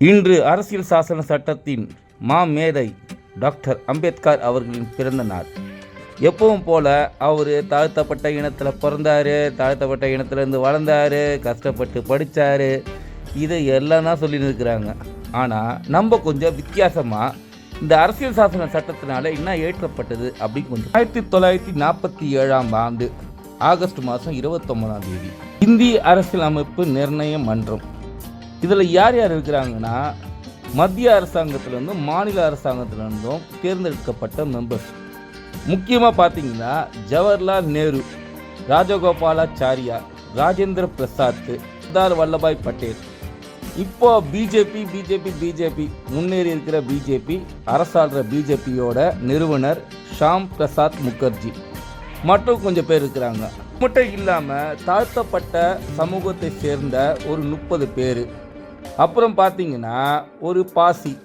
இன்று அரசியல் சாசன சட்டத்தின் மாமேதை டாக்டர் அம்பேத்கர் அவர்களின் பிறந்த நாள். எப்பவும் போல் அவர் தாழ்த்தப்பட்ட இனத்தில் பிறந்தார் தாழ்த்தப்பட்ட இனத்துலேருந்து வளர்ந்தார் கஷ்டப்பட்டு படித்தார் இதை எல்லாம் தான் சொல்லின்னு இருக்கிறாங்க. ஆனால் நம்ம கொஞ்சம் வித்தியாசமாக இந்த அரசியல் சாசன சட்டத்தினால என்ன ஏற்றப்பட்டது அப்படின்னு கொஞ்சம் ஆயிரத்தி தொள்ளாயிரத்தி நாற்பத்தி ஏழாம் ஆண்டு ஆகஸ்ட் மாதம் இருபத்தொம்பதாம் தேதி இந்திய அரசியலமைப்பு நிர்ணய மன்றம் இதில் யார் யார் இருக்கிறாங்கன்னா மத்திய அரசாங்கத்திலேருந்தும் மாநில அரசாங்கத்திலேருந்தும் தேர்ந்தெடுக்கப்பட்ட மெம்பர்ஸ் முக்கியமாக பார்த்தீங்கன்னா ஜவஹர்லால் நேரு ராஜகோபாலாச்சாரியா ராஜேந்திர பிரசாத் சர்தார் வல்லபாய் பட்டேல். இப்போ பிஜேபி பிஜேபி பிஜேபி முன்னேறி இருக்கிற பிஜேபி அரசாடுற பிஜேபியோட நிறுவனர் ஷாம் பிரசாத் முகர்ஜி. மற்றும் கொஞ்சம் பேர் இருக்கிறாங்க. மட்டும் இல்லாமல் தாழ்த்தப்பட்ட சமூகத்தை சேர்ந்த ஒரு முப்பது பேர். அப்புறம் பார்த்தீங்கன்னா ஒரு பாசி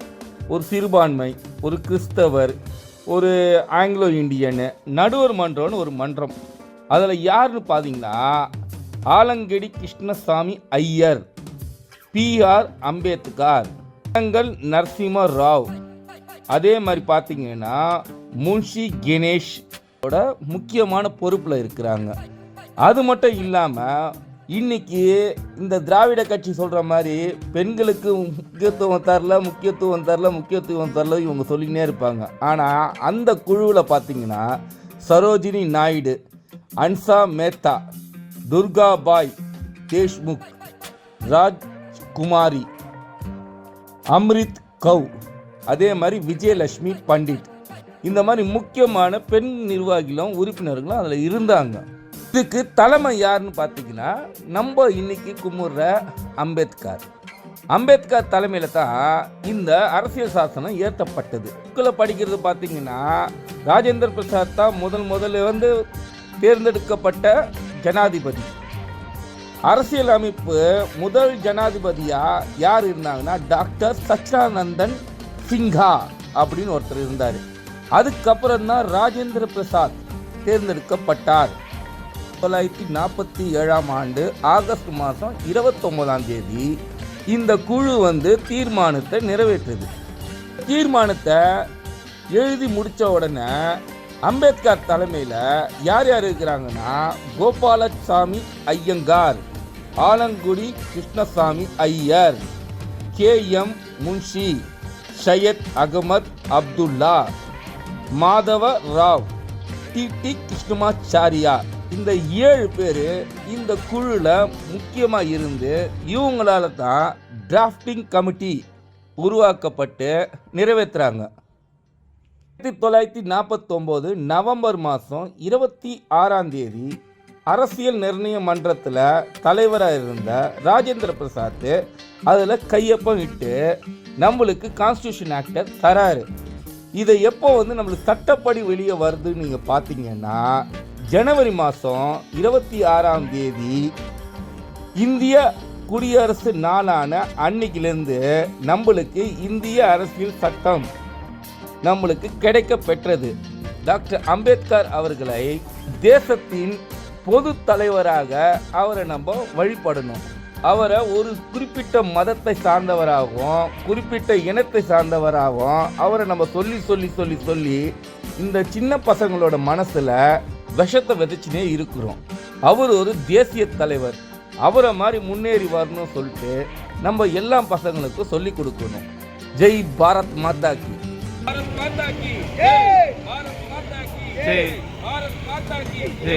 ஒரு சிறுபான்மை ஒரு கிறிஸ்தவர் ஒரு ஆங்கிலோ இந்தியனு நடுவர் மன்றம்னு ஒரு மன்றம். அதில் யாருன்னு பார்த்தீங்கன்னா ஆலங்கடி கிருஷ்ணசாமி ஐயர் பிஆர் அம்பேத்கர் தங்கள் நரசிம்ம ராவ். அதே மாதிரி பார்த்தீங்கன்னா முன்ஷி கணேஷோட முக்கியமான பொறுப்பில் இருக்கிறாங்க. அது மட்டும் இல்லாமல் இன்னைக்கு இந்த திராவிட கட்சி சொல்கிற மாதிரி பெண்களுக்கு முக்கியத்துவம் தரல முக்கியத்துவம் தரல முக்கியத்துவம் தரல இவங்க சொல்லிக்கினே இருப்பாங்க. ஆனால் அந்த குழுவில் பார்த்தீங்கன்னா சரோஜினி நாயுடு அன்சா மேத்தா துர்கா பாய் தேஷ்முக் ராஜ்குமாரி அம்ரித் கௌ அதே மாதிரி விஜயலட்சுமி பண்டிட். இந்த மாதிரி முக்கியமான பெண் நிர்வாகிகளும் உறுப்பினர்களும் அதில் இருந்தாங்க. இதுக்கு தலைமை யாருன்னு பார்த்தீங்கன்னா நம்ம இன்னைக்கு கும்பிட்ற அம்பேத்கர். அம்பேத்கர் தலைமையில் தான் இந்த அரசியல் சாசனம் ஏற்றப்பட்டது. புக்கில் படிக்கிறது பார்த்தீங்கன்னா ராஜேந்திர பிரசாத் தான் முதல் முதல்ல வந்து தேர்ந்தெடுக்கப்பட்ட ஜனாதிபதி. அரசியல் அமைப்பு முதல் ஜனாதிபதியாக யார் இருந்தாங்கன்னா டாக்டர் சச்சிதானந்தன் சிங்கா அப்படின்னு ஒருத்தர் இருந்தார். அதுக்கப்புறம் தான் ராஜேந்திர பிரசாத் தேர்ந்தெடுக்கப்பட்டார். தொள்ளாயிரத்தி நாற்பத்தி ஏழாம் ஆண்டு ஆகஸ்ட் மாதம் இருபத்தொம்போதாம் தேதி இந்த குழு வந்து தீர்மானத்தை நிறைவேற்றுது தீர்மானத்தை எழுதி முடித்த உடனே அம்பேத்கர் தலைமையில் யார் யார் இருக்கிறாங்கன்னா Gopalaswamy Ayyangar Alangudi Krishnaswamy Iyer K M Munshi Syed Ahmed Abdullah Madhava Rao T T Krishnamachari. இந்த ஏழு பேர் இந்த குழுவில் முக்கியமாக இருந்து இவங்களால தான் டிராஃப்டிங் கமிட்டி உருவாக்கப்பட்டு நிறைவேற்றுறாங்க ஆயிரத்தி தொள்ளாயிரத்தி நாற்பத்தொம்போது நவம்பர் மாதம் இருபத்தி ஆறாம் தேதி அரசியல் நிர்ணய மன்றத்தில் தலைவராக இருந்த ராஜேந்திர பிரசாத் அதில் கையொப்பம் இட்டு நம்மளுக்கு கான்ஸ்டியூஷன் ஆக்டை தராரு. இதை எப்போ வந்து நம்மளுக்கு சட்டப்படி வெளியே வருதுன்னு நீங்கள் பார்த்தீங்கன்னா ஜனவரி மாதம் இருபத்தி ஆறாம் தேதி இந்திய குடியரசு நாளான அன்னைக்கிலேருந்து நம்மளுக்கு இந்திய அரசியல் சட்டம் நம்மளுக்கு கிடைக்க பெற்றது டாக்டர் அம்பேத்கர் அவர்களை தேசத்தின் பொது தலைவராக அவரை நம்ம வழிபடணும். அவரை ஒரு குறிப்பிட்ட மதத்தை சார்ந்தவராகவும் குறிப்பிட்ட இனத்தை சார்ந்தவராகவும் அவரை நம்ம சொல்லி சொல்லி சொல்லி சொல்லி இந்த சின்ன பசங்களோட மனசில் விஷத்தை விதைச்சினே இருக்கிறோம். அவர் ஒரு தேசிய தலைவர். அவரை மாதிரி முன்னேறி வரணும்னு சொல்லிட்டு நம்ம எல்லா பசங்களுக்கும் சொல்லி கொடுக்கணும். ஜெய் பாரத் மாதா கி. பாரத் மாதா கி. ஜெய்! பாரத் மாதா கி. ஜெய்! பாரத் மாதா கி. ஜெய்